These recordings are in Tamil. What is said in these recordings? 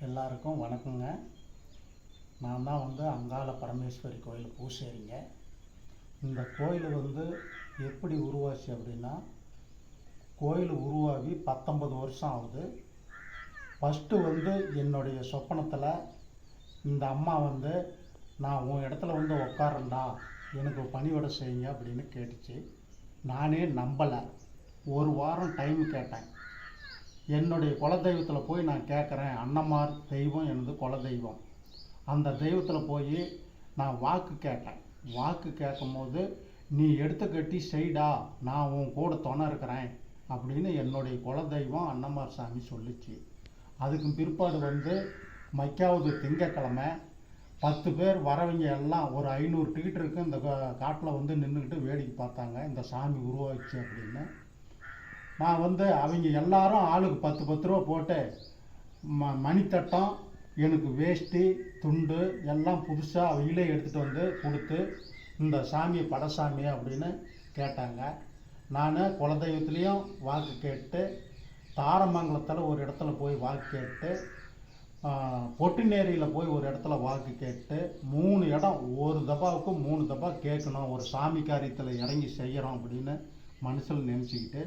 எல்லாருக்கும் வணக்கங்க. நான் தான் வந்து அங்காள பரமேஸ்வரி கோயில் பூசேரிங்க. இந்த கோயில் வந்து எப்படி உருவாச்சு அப்படின்னா கோயில் உருவாகி பத்தொன்பது வருஷம் ஆகுது. ஃபஸ்ட்டு வந்து என்னுடைய சொப்பனத்தில் இந்த அம்மா வந்து நான் உன் இடத்துல வந்து உட்காரண்டா எனக்கு பணிவிட செய்யுங்க அப்படின்னு கேட்டுச்சு. நானே நம்பலை. ஒரு வாரம் டைம் கேட்டேன். என்னுடைய குலதெய்வத்தில் போய் நான் கேட்குறேன் அன்னமார் தெய்வம் எனது குலதெய்வம். அந்த தெய்வத்தில் போய் நான் வாக்கு கேட்டேன். வாக்கு கேட்கும்போது நீ எடுத்து கட்டி செய்டா நான் உன் கூட துணை இருக்கிறேன் அப்படின்னு என்னுடைய குலதெய்வம் அன்னமார் சாமி சொல்லிச்சு. அதுக்கு பிற்பாடு வந்து மைக்காவது திங்கக்கிழமை பத்து பேர் வரவங்க எல்லாம் ஒரு ஐநூறு டிக்கெட் இருக்குது இந்த காட்டில் வந்து நின்றுக்கிட்டு வேடிக்கை பார்த்தாங்க இந்த சாமி உருவாச்சு அப்படின்னு. நான் வந்து அவங்க எல்லாரும் ஆளுக்கு பத்து பத்து ரூபா போட்டு ம மணித்தட்டம் எனக்கு வேஷ்டி துண்டு எல்லாம் புதுசாக அவங்களே எடுத்துகிட்டு வந்து கொடுத்து இந்த சாமி படசாமி அப்படின்னு கேட்டாங்க. நான் குலதெய்வத்துலேயும் வாக்கு கேட்டு தாரமங்கலத்தில் ஒரு இடத்துல போய் வாக்கு கேட்டு பொட்டிநேரியில் போய் ஒரு இடத்துல வாக்கு கேட்டு மூணு இடம் ஒரு தபாவுக்கு மூணு தபா கேட்கணும் ஒரு சாமி காரியத்தில் இறங்கி செய்கிறோம் அப்படின்னு மனசில் நினச்சிக்கிட்டு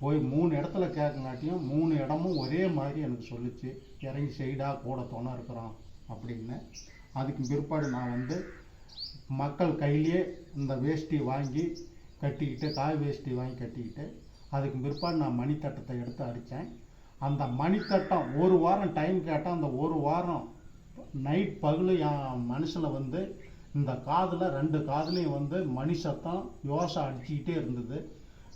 போய் மூணு இடத்துல கேட்கங்காட்டியும் மூணு இடமும் ஒரே மாதிரி எனக்கு சொல்லிச்சு. இறங்கி செய்டா கூட துணை இருக்கிறோம் அப்படின்னு. அதுக்கு பிற்பாடு நான் வந்து மக்கள் கையிலேயே இந்த வேஷ்டி வாங்கி கட்டிக்கிட்டு காய் வேஷ்டி வாங்கி கட்டிக்கிட்டு அதுக்கு பிற்பாடு நான் மணித்தட்டத்தை எடுத்து அடித்தேன். அந்த மணித்தட்டம் ஒரு வாரம் டைம் கேட்டால் அந்த ஒரு வாரம் நைட் பகல் என் மனசில் வந்து இந்த காதில் ரெண்டு காதுலையும் வந்து மணி சத்தம் யோசை அடிச்சுக்கிட்டே இருந்தது.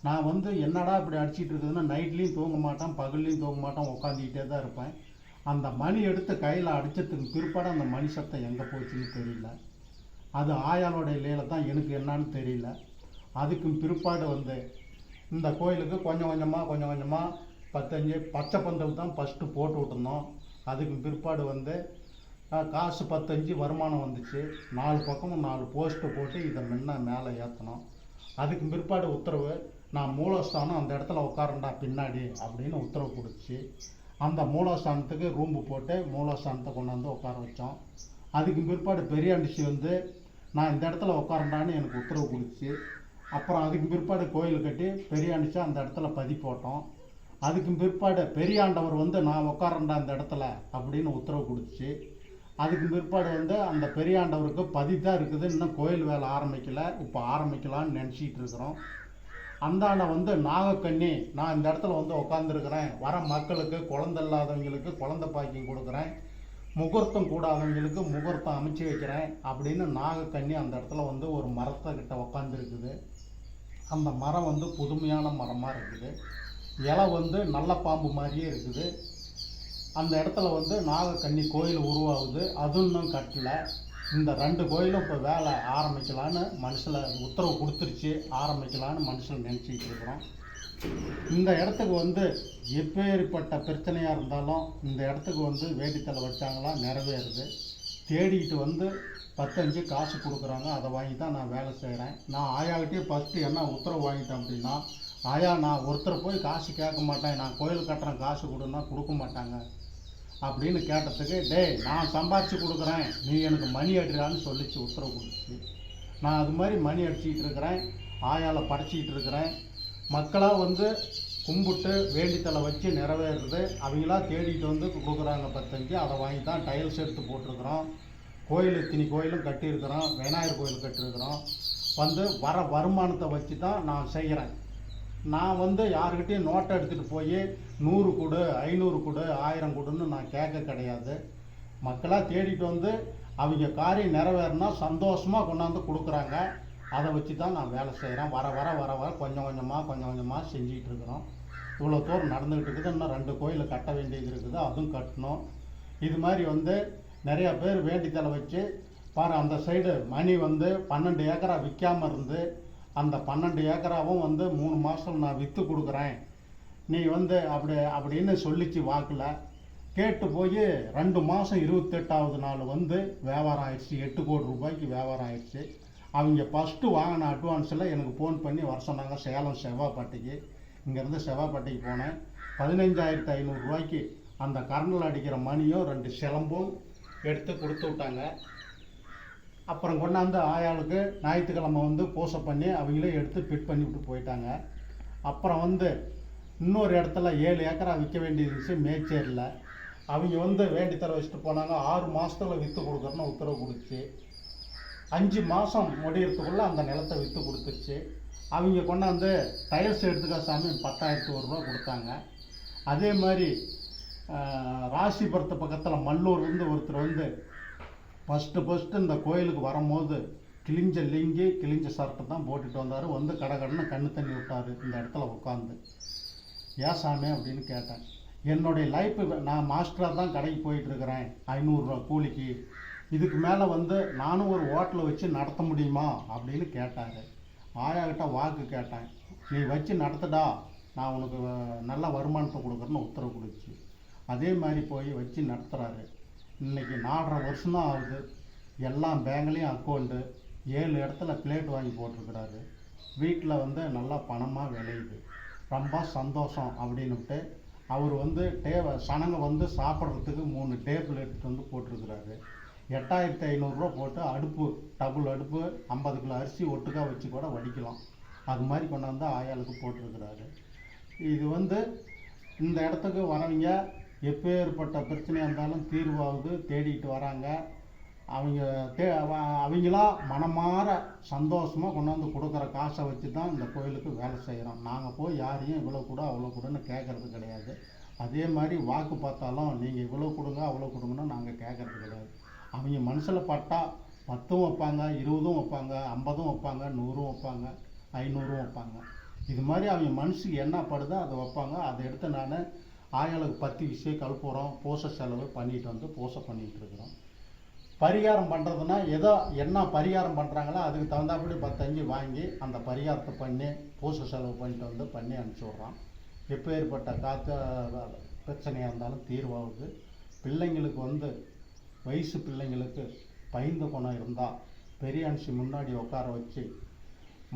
நான் வந்து என்னடா இப்படி அடிச்சிட்டு இருக்குதுன்னா நைட்லேயும் தூங்க மாட்டேன் பகல்லையும் தூங்க மாட்டேன் உட்காந்துக்கிட்டே தான் இருப்பேன். அந்த மணி எடுத்து கையில் அடித்ததுக்கு பிற்பாடு அந்த மணி சத்தம் எங்கே போச்சுன்னு தெரியல. அது ஆயாலோட இல்லையில தான் எனக்கு என்னன்னு தெரியல. அதுக்கும் பிற்பாடு வந்து இந்த கோயிலுக்கு கொஞ்சம் கொஞ்சமாக கொஞ்சம் கொஞ்சமாக பத்தஞ்சு பச்சை பந்தல் தான் ஃபஸ்ட்டு போட்டு விட்டுருந்தோம். அதுக்கு பிற்பாடு வந்து காசு பத்தஞ்சு வருமானம் வந்துச்சு. நாலு பக்கமும் நாலு போஸ்ட்டு போட்டு இதை முன்ன மேலே ஏற்றினோம் அதுக்கு பிற்பாடு உத்தரவு நான் மூலஸ்தானம் அந்த இடத்துல உட்காரண்டா பின்னாடி அப்படின்னு உத்தரவு கொடுத்துச்சு. அந்த மூலஸ்தானத்துக்கு ரூம்பு போட்டு மூலஸ்தானத்தை கொண்டு வந்து உட்கார வச்சோம். அதுக்கு பிற்பாடு பெரியாண்டிச்சி வந்து நான் இந்த இடத்துல உட்காரண்டான்னு எனக்கு உத்தரவு கொடுத்துச்சு. அப்புறம் அதுக்கு பிற்பாடு கோயில் கட்டி பெரியாண்டிச்சி அந்த இடத்துல பதி போட்டோம். அதுக்கு பிற்பாடு பெரியாண்டவர் வந்து நான் உட்காரண்டா அந்த இடத்துல அப்படின்னு உத்தரவு கொடுத்துச்சு. அதுக்கு பிற்பாடு வந்து அந்த பெரியாண்டவருக்கு பதி தான் இருக்குது. இன்னும் கோயில் வேலை ஆரம்பிக்கல. இப்போ ஆரம்பிக்கலான்னு நினச்சிட்டு இருக்கிறோம். அந்தாண்ட வந்து நாகக்கண்ணி நான் இந்த இடத்துல வந்து உட்காந்துருக்கிறேன் வர மக்களுக்கு குழந்தை இல்லாதவங்களுக்கு குழந்தை பாக்கியம் கொடுக்குறேன். முகூர்த்தம் கூடாதவங்களுக்கு முகூர்த்தம் அமைச்சு வைக்கிறேன் அப்படின்னு நாகக்கண்ணி அந்த இடத்துல வந்து ஒரு மரத்தை கிட்ட உட்காந்துருக்குது அந்த மரம் வந்து புதுமையான மரமாக இருக்குது. இலை வந்து நல்ல பாம்பு மாதிரியே இருக்குது. அந்த இடத்துல வந்து நாகக்கன்னி கோயில் உருவாகுது. அது இன்னும் கட்டல. இந்த ரெண்டு கோயிலும் இப்போ வேலை ஆரம்பிக்கலான்னு மனுஷில் உத்தரவு கொடுத்துருச்சு. ஆரம்பிக்கலான்னு மனுஷன் நினச்சிக்கிட்டு இருக்கிறோம். இந்த இடத்துக்கு வந்து எப்பேற்பட்ட பிரச்சனையாக இருந்தாலும் இந்த இடத்துக்கு வந்து வேடித்தலை வச்சாங்களா? நிறைவேறுது. தேடிக்கிட்டு வந்து பத்தஞ்சு காசு கொடுக்குறாங்க. அதை வாங்கி தான் நான் வேலை செய்கிறேன் நான் ஆயாக்கிட்டே ஃபஸ்ட்டு என்ன உத்தரவு வாங்கிட்டேன் அப்படின்னா ஆயா நான் ஒருத்தர் போய் காசு கேட்க மாட்டேன். நான் கோயில் கட்டுறேன். காசு கொடுன்னா கொடுக்க மாட்டாங்க. அப்படின்னு கேட்டதுக்கு டேய் நான் சம்பாரித்து கொடுக்குறேன். நீ எனக்கு மணி அடிறான்னு சொல்லிச்சு உத்தரவு கொடுத்துச்சு. நான் அது மாதிரி மணி அடிச்சிக்கிட்டு இருக்கிறேன். ஆயால் படைச்சிக்கிட்டு இருக்கிறேன். மக்களாக வந்து கும்பிட்டு வேண்டித்தலை வச்சு நிறைவேறுது அவங்களா தேடிட்டு வந்து கொடுக்குறாங்க பத்தஞ்சு. அதை வாங்கி தான் டைல்ஸ் எடுத்து போட்டிருக்கிறோம். கோயில் இத்தனி கோயிலும் கட்டியிருக்கிறோம். விநாயகர் கோயில் கட்டியிருக்கிறோம். வந்து வர வருமானத்தை வச்சு தான் நான் செய்கிறேன் நான் வந்து யாருக்கிட்டையும் நோட்டை எடுத்துகிட்டு போய் நூறு கொடு ஐநூறு கொடு ஆயிரம் கொடுன்னு நான் கேட்க கிடையாது. மக்களாக தேடிட்டு வந்து அவங்க காரியம் நிறைவேறினா சந்தோஷமாக கொண்டாந்து கொடுக்குறாங்க. அதை வச்சு தான் நான் வேலை செய்கிறேன் வர வர வர வர கொஞ்சம் கொஞ்சமாக கொஞ்சம் கொஞ்சமாக செஞ்சுக்கிட்டு இருக்கிறோம். இவ்வளோ தூரம் நடந்துக்கிட்டு இருக்குது. இன்னும் ரெண்டு கோயில் கட்ட வேண்டியது இருக்குது. அதுவும் கட்டணும். இது மாதிரி வந்து நிறையா பேர் வேண்டித்தலை வச்சு பாரு அந்த சைடு மணி வந்து பன்னெண்டு ஏக்கரா விற்காமல் இருந்து அந்த பன்னெண்டு ஏக்கராவும் வந்து மூணு மாதம் நான் விற்று கொடுக்குறேன். நீ வந்து அப்படி அப்படின்னு சொல்லிச்சு வாக்கில். கேட்டு போய் ரெண்டு மாதம் இருபத்தெட்டாவது நாள் வந்து வியாபாரம் ஆயிடுச்சு. எட்டு கோடி ரூபாய்க்கு வியாபாரம் ஆயிடுச்சு. அவங்க ஃபஸ்ட்டு வாங்கின அட்வான்ஸில் எனக்கு ஃபோன் பண்ணி வர சொன்னாங்க சேலம் செவ்வாப்பட்டிக்கு. இங்கேருந்து செவ்வாப்பட்டிக்கு போனேன். பதினஞ்சாயிரத்து ஐநூறுரூவாய்க்கு அந்த கரண்டில் அடிக்கிற மணியும் ரெண்டு சிலம்பும் எடுத்து கொடுத்து விட்டாங்க. அப்புறம் கொண்டாந்து ஆயாளுக்கு ஞாயிற்றுக்கிழமை வந்து பூசை பண்ணி அவங்களே எடுத்து ஃபிட் பண்ணி விட்டு போயிட்டாங்க. அப்புறம் வந்து இன்னொரு இடத்துல ஏழு ஏக்கரா விற்க வேண்டியது இருந்துச்சு மேச்சேரியில். அவங்க வந்து வேண்டித்தர வச்சுட்டு போனாங்க. ஆறு மாதத்தில் விற்று கொடுக்குறேன்னு உத்தரவு கொடுத்துச்சு. அஞ்சு மாதம் முடியறதுக்குள்ளே அந்த நிலத்தை விற்று கொடுத்துருச்சு. அவங்க கொண்டாந்து டயர்ஸ் எடுத்துக்க சாமி பத்தாயிரத்து ஒரு ரூபா கொடுத்தாங்க. அதே மாதிரி ராசிபுரத்து பக்கத்தில் மல்லூர்லேருந்து ஒருத்தர் வந்து ஃபஸ்ட்டு ஃபஸ்ட்டு இந்த கோயிலுக்கு வரும்போது கிழிஞ்ச லிங்கி கிழிஞ்ச சர்ட்டு தான் போட்டுட்டு வந்தார். வந்து கடை கடன்னு கண்ணு தண்ணி விட்டார். இந்த இடத்துல உட்காந்து ஏன் சாமி அப்படின்னு கேட்டேன். என்னுடைய லைஃப் நான் மாஸ்டராக தான் கடைக்கு போயிட்டுருக்கிறேன். ஐநூறுரூவா கூலிக்கு. இதுக்கு மேலே வந்து நானும் ஒரு ஹோட்டலை வச்சு நடத்த முடியுமா? அப்படின்னு கேட்டார். ஆயாக்கிட்ட வாக்கு கேட்டேன். நீ வச்சு நடத்துடா. நான் உனக்கு நல்ல வருமானத்தை கொடுக்குறேன்னு உத்தரவு கொடுச்சு அதே மாதிரி போய் வச்சு நடத்துகிறாரு இன்னைக்கு நாலரை வருஷம்தான் ஆகுது. எல்லா பேங்க்லேயும் அக்கௌண்ட்டு ஏழு இடத்துல பிளேட் வாங்கி போட்டிருக்கிறாரு. வீட்டில் வந்து நல்லா பணமாக விளையுது. ரொம்ப சந்தோஷம் அப்படின்னுட்டு அவர் வந்து டே சனங்க வந்து சாப்பிட்றதுக்கு மூணு டேபிள் எடுத்துகிட்டு வந்து போட்டிருக்கிறாரு. எட்டாயிரத்தி ஐநூறுரூவா போட்டு அடுப்பு டபுள் அடுப்பு ஐம்பது கிலோ அரிசி ஒட்டுக்கா வச்சு கூட வடிக்கலாம். அது மாதிரி கொண்டாந்து ஆயாளுக்கு போட்டிருக்கிறாரு. இது வந்து இந்த இடத்துக்கு வரவங்க எப்பேற்பட்ட பிரச்சனையாக இருந்தாலும் தீர்வாகுது தேடிட்டு வராங்க. அவங்க தே அவங்களா மனமாற சந்தோஷமாக கொண்டாந்து கொடுக்குற காசை வச்சு தான் இந்த கோயிலுக்கு வேலை செய்கிறோம் நாங்கள் போய் யாரையும் இவ்வளோ கூட அவ்வளோ கூடன்னு கேட்குறது கிடையாது. அதே மாதிரி வாக்கு பார்த்தாலும் நீங்கள் இவ்வளோ கொடுங்க அவ்வளோ கொடுங்கன்னு நாங்கள் கேட்குறது கிடையாது. அவங்க மனசில் பட்டா பத்தும் வைப்பாங்க இருபதும் வைப்பாங்க ஐம்பதும் வைப்பாங்க நூறும் வைப்பாங்க ஐநூறும் வைப்பாங்க. இது மாதிரி அவங்க மனசுக்கு என்ன படுதோ அதை வைப்பாங்க. அதை எடுத்து நான் ஆயாளுக்கு பத்து விஷயம் கழுப்புறோம் பூசை செலவு பண்ணிட்டு வந்து பூசை பண்ணிகிட்டு இருக்கிறோம். பரிகாரம் பண்ணுறதுனா ஏதோ என்ன பரிகாரம் பண்ணுறாங்களோ அதுக்கு தகுந்தாப்படி பத்தஞ்சு வாங்கி அந்த பரிகாரத்தை பண்ணி பூசை செலவு பண்ணிட்டு வந்து பண்ணி அனுப்பிச்சி விட்றான். எப்பேற்பட்ட காற்று பிரச்சனையாக இருந்தாலும் தீர்வாகுது. பிள்ளைங்களுக்கு வந்து வயசு பிள்ளைங்களுக்கு பயந்து குணம் இருந்தால் பெரியான்சி முன்னாடி உட்கார வச்சு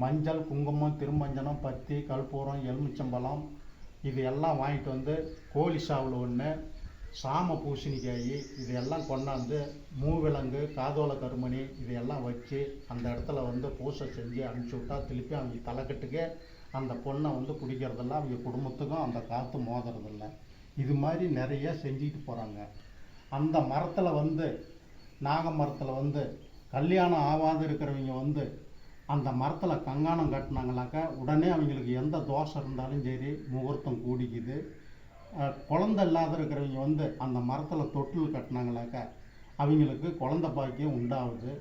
மஞ்சள் குங்குமம் திருமஞ்சனம் பத்தி கற்பூரம் எலுமிச்சம்பழம் இது எல்லாம் வாங்கிட்டு வந்து கோழி சாவில் ஒன்று சாம பூசணிக்காய் இதையெல்லாம் எல்லாம் கொண்டாந்து மூவிலங்கு காதோல கருமணி இதையெல்லாம் வச்சு அந்த இடத்துல வந்து பூசை செஞ்சு அனுப்பிச்சி விட்டா திருப்பி அவங்க தலைக்கட்டுக்கே அந்த பொண்ணை வந்து பிடிக்கிறதில்ல அவங்க குடும்பத்துக்கும் அந்த காற்று மோதுறதில்ல. இது மாதிரி நிறைய செஞ்சுட்டு போகிறாங்க அந்த மரத்தில் வந்து நாக மரத்தில் வந்து கல்யாணம் ஆகாது இருக்கிறவங்க வந்து அந்த மரத்தில் கங்காணம் கட்டினாங்களாக்கா உடனே அவங்களுக்கு எந்த தோஷம் இருந்தாலும் சரி முகூர்த்தம் கூடிக்குது. குழந்த இல்லாத இருக்கிறவங்க வந்து அந்த மரத்தில் தொட்டில் கட்டினாங்களாக்கா அவங்களுக்கு குழந்த பாக்கியம் உண்டாகுது.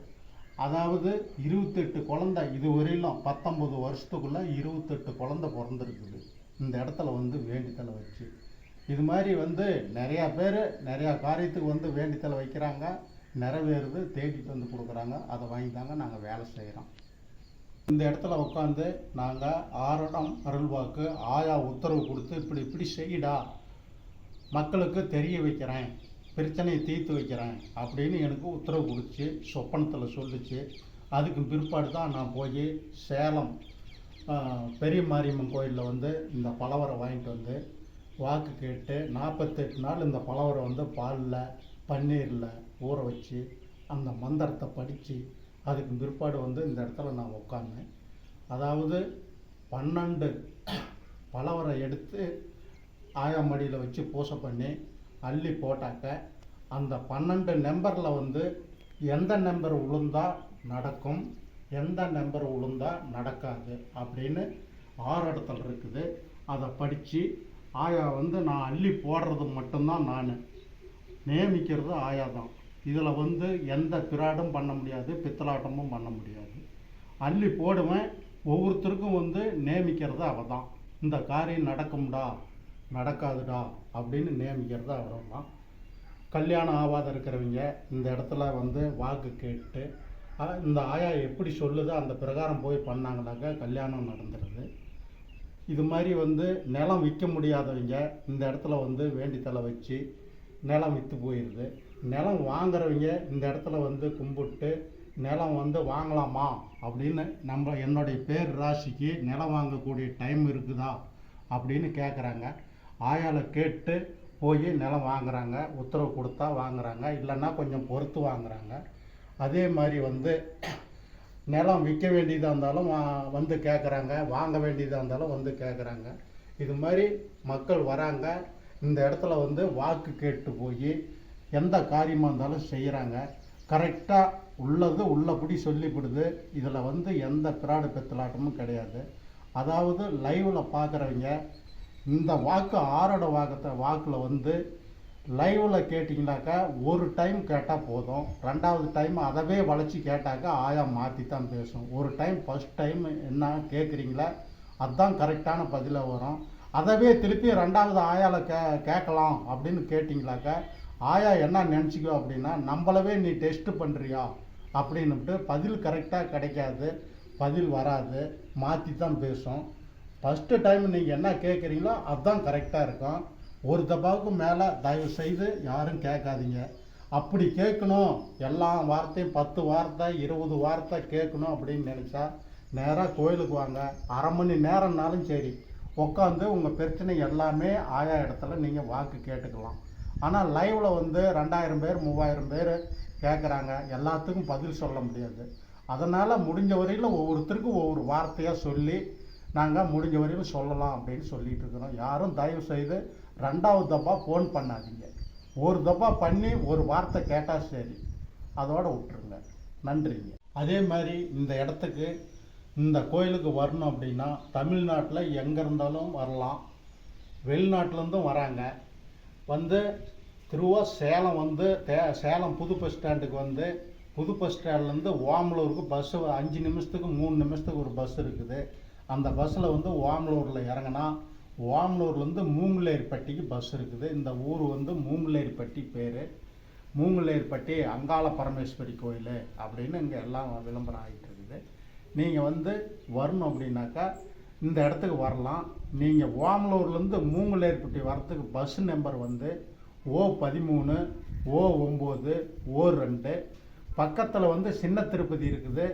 அதாவது இருபத்தெட்டு குழந்தை இதுவரையிலும் பத்தொம்பது வருஷத்துக்குள்ளே இருபத்தெட்டு குழந்த பிறந்திருக்குது. இந்த இடத்துல வந்து வேண்டித்தலை வச்சு. இது மாதிரி வந்து நிறையா பேர் நிறையா காரியத்துக்கு வந்து வேண்டித்தலை வைக்கிறாங்க. நிறைவேறுது தேடிட்டு வந்து கொடுக்குறாங்க. அதை வாங்கி தாங்க நாங்கள் வேலை செய்கிறோம் இந்த இடத்துல உட்காந்து நாங்கள் ஆரடம் அருள்வாக்கு ஆயா உத்தரவு கொடுத்து இப்படி இப்படி செய்யடா. மக்களுக்கு தெரிய வைக்கிறேன் பிரச்சனையை தீர்த்து வைக்கிறேன் அப்படின்னு எனக்கு உத்தரவு கொடுத்து சொப்பனத்தில் சொல்லுச்சு. அதுக்கு பிற்பாடு தான் நான் போய் சேலம் பெரிய மாரியம்மன் கோயிலில் வந்து இந்த பலவரை வாங்கிட்டு வந்து வாக்கு கேட்டு நாற்பத்தெட்டு நாள் இந்த பலவரை வந்து பாலில் பன்னீரில் ஊற வச்சு அந்த மந்திரத்தை படித்து அதுக்கு பிற்பாடு வந்து இந்த இடத்துல நான் உட்காந்தேன் அதாவது பன்னெண்டு பலவரை எடுத்து ஆயா மடியில் வச்சு பூசை பண்ணி அள்ளி போட்டாக்க அந்த பன்னெண்டு நம்பரில் வந்து எந்த நம்பர் உளுந்தால் நடக்கும் எந்த நம்பர் உளுந்தால் நடக்காது அப்படின்னு ஆறு இடத்துல இருக்குது. அதை படித்து ஆயா வந்து நான் அள்ளி போடுறது மட்டும்தான் நான். நியமிக்கிறது ஆயா தான். இதில் வந்து எந்த பிராடும் பண்ண முடியாது பித்தலாட்டமும் பண்ண முடியாது. அள்ளி போடுவேன் ஒவ்வொருத்தருக்கும் வந்து நியமிக்கிறது அவ தான். இந்த காரியம் நடக்கும்டா. நடக்காதுடா அப்படின்னு நியமிக்கிறது அவர் தான் கல்யாணம் ஆகாத இருக்கிறவங்க இந்த இடத்துல வந்து வாக்கு கேட்டு இந்த ஆயா எப்படி சொல்லுதோ அந்த பிரகாரம் போய் பண்ணாங்கனாக்கா கல்யாணம் நடந்துடுது இது மாதிரி வந்து நிலம் விற்க முடியாதவங்க இந்த இடத்துல வந்து வேண்டித்தலை வச்சு நிலம் விற்று போயிடுது நிலம் வாங்குறவங்க இந்த இடத்துல வந்து கும்பிட்டு நிலம் வந்து வாங்கலாமா அப்படின்னு நம்ம என்னுடைய பேர் ராசிக்கு நிலம் வாங்கக்கூடிய டைம் இருக்குதா அப்படின்னு கேட்குறாங்க ஆயால கேட்டு போய் நிலம் வாங்குறாங்க உத்தரவு கொடுத்தா வாங்குறாங்க இல்லைன்னா கொஞ்சம் பொறுத்து வாங்குறாங்க. அதே மாதிரி வந்து நிலம் விற்க வேண்டியதாக இருந்தாலும் வந்து கேட்குறாங்க வாங்க வேண்டியதாக இருந்தாலும் வந்து கேட்குறாங்க இது மாதிரி மக்கள் வராங்க. இந்த இடத்துல வந்து வாக்கு கேட்டு போய் எந்த காரியமாக இருந்தாலும் செய்கிறாங்க கரெக்டாக உள்ளது உள்ளபடி சொல்லிவிடுது. இதில் வந்து எந்த பிராடு பெத்தலாட்டமும் கிடையாது. அதாவது லைவில் பார்க்குறவங்க இந்த வாக்கு ஆரோட வாக்கத்தை வாக்கில் வந்து லைவில் கேட்டிங்கனாக்கா ஒரு டைம் கேட்டால் போதும். ரெண்டாவது டைம் அதவே வளைச்சி கேட்டாக்கா ஆயா மாற்றி தான் பேசும். ஒரு டைம் ஃபஸ்ட் டைம் என்ன கேட்குறீங்களா அதுதான் கரெக்டான பதிலாக வரும். அதவே திருப்பி ரெண்டாவது ஆயாவில் கே கேட்கலாம் அப்படின்னு கேட்டிங்களாக்கா ஆயா என்ன நினச்சிக்கோ அப்படின்னா நம்மளவே நீ டெஸ்ட் பண்ணுறியா அப்படின்னுட்டு பதில் கரெக்டாக கிடைக்காது. பதில் வராது. மாற்றி தான் பேசும். ஃபஸ்ட்டு டைம் நீங்கள் என்ன கேட்குறீங்களோ அதுதான் கரெக்டாக இருக்கும். ஒரு தப்பாவுக்கு மேலே தயவு செய்து யாரும் கேட்காதீங்க. அப்படி கேட்கணும். எல்லா வார்த்தையும் பத்து வார்த்தை இருபது வார்த்தை கேட்கணும் அப்படின்னு நினச்சா நேராக கோயிலுக்கு வாங்க. அரை மணி நேரம்னாலும் சரி. உட்காந்து உங்கள் பிரச்சனை எல்லாமே ஆயா இடத்துல நீங்கள் வாக்கு கேட்டுக்கலாம். ஆனால் லைவில் வந்து ரெண்டாயிரம் பேர் மூவாயிரம் பேர் கேட்குறாங்க எல்லாத்துக்கும் பதில் சொல்ல முடியாது. அதனால் முடிஞ்ச வரையில் ஒவ்வொருத்தருக்கும் ஒவ்வொரு வார்த்தையாக சொல்லி நாங்கள் முடிஞ்ச வரையும் சொல்லலாம் அப்படின்னு சொல்லிட்டு இருக்கிறோம். யாரும் தயவு செய்து ரெண்டாவது தப்பா ஃபோன் பண்ணாதீங்க. ஒரு தப்பா பண்ணி ஒரு வார்த்தை கேட்டால் சரி. அதோடு விட்டுருங்க. நன்றிங்க. அதே மாதிரி இந்த இடத்துக்கு இந்த கோயிலுக்கு வரணும் அப்படின்னா தமிழ்நாட்டில் எங்கே இருந்தாலும் வரலாம். வெளிநாட்டிலேருந்தும் வராங்க. வந்து திருவா சேலம் வந்து தே சேலம் புது பஸ் ஸ்டாண்டுக்கு வந்து புது பஸ் ஸ்டாண்ட்லேருந்து ஓமலூருக்கு பஸ்ஸு அஞ்சு நிமிஷத்துக்கு மூணு நிமிஷத்துக்கு ஒரு பஸ் இருக்குது. அந்த பஸ்ஸில் வந்து ஓமலூரில் இறங்கினா ஓமலூர்லேருந்து மூங்குலேர்பட்டிக்கு பஸ் இருக்குது. இந்த ஊர் வந்து மூங்குலேர்பட்டி பேர். மூங்குலேர்பட்டி அங்காள பரமேஸ்வரி கோயில் அப்படின்னு இங்கே எல்லாம் விளம்பரம் ஆகிட்டு இருக்குது. நீங்கள் வந்து வரணும் அப்படின்னாக்கா இந்த இடத்துக்கு வரலாம். நீங்கள் ஓமலூர்லேருந்து மூங்குலேர்பட்டி வரத்துக்கு பஸ் நம்பர் வந்து ஓ பதிமூணு ஓ ஒம்பது ஓ ரெண்டு. பக்கத்தில் வந்து சின்ன திருப்பதி இருக்குது.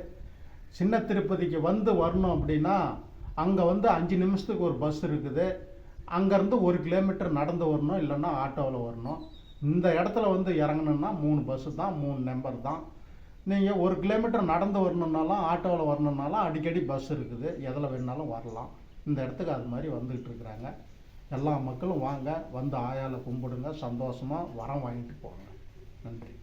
சின்ன திருப்பதிக்கு வந்து வரணும் அப்படின்னா அங்கே வந்து அஞ்சு நிமிஷத்துக்கு ஒரு பஸ் இருக்குது. அங்கேருந்து ஒரு கிலோமீட்டர் நடந்து வரணும் இல்லைன்னா ஆட்டோவில் வரணும். இந்த இடத்துல வந்து இறங்கணுன்னா மூணு பஸ்ஸு தான் மூணு நம்பர் தான். நீங்கள் ஒரு கிலோமீட்டர் நடந்து வரணுன்னாலும் ஆட்டோவில் வரணுன்னாலும் அடிக்கடி பஸ் இருக்குது. எதில் வேணாலும் வரலாம். இந்த இடத்துக்கு அது மாதிரி வந்துக்கிட்டு இருக்கிறாங்க. எல்லா மக்களும் வாங்க வந்து ஆயால கும்பிடுங்க சந்தோஷமாக வரம் வாங்கிட்டு போங்க. நன்றி.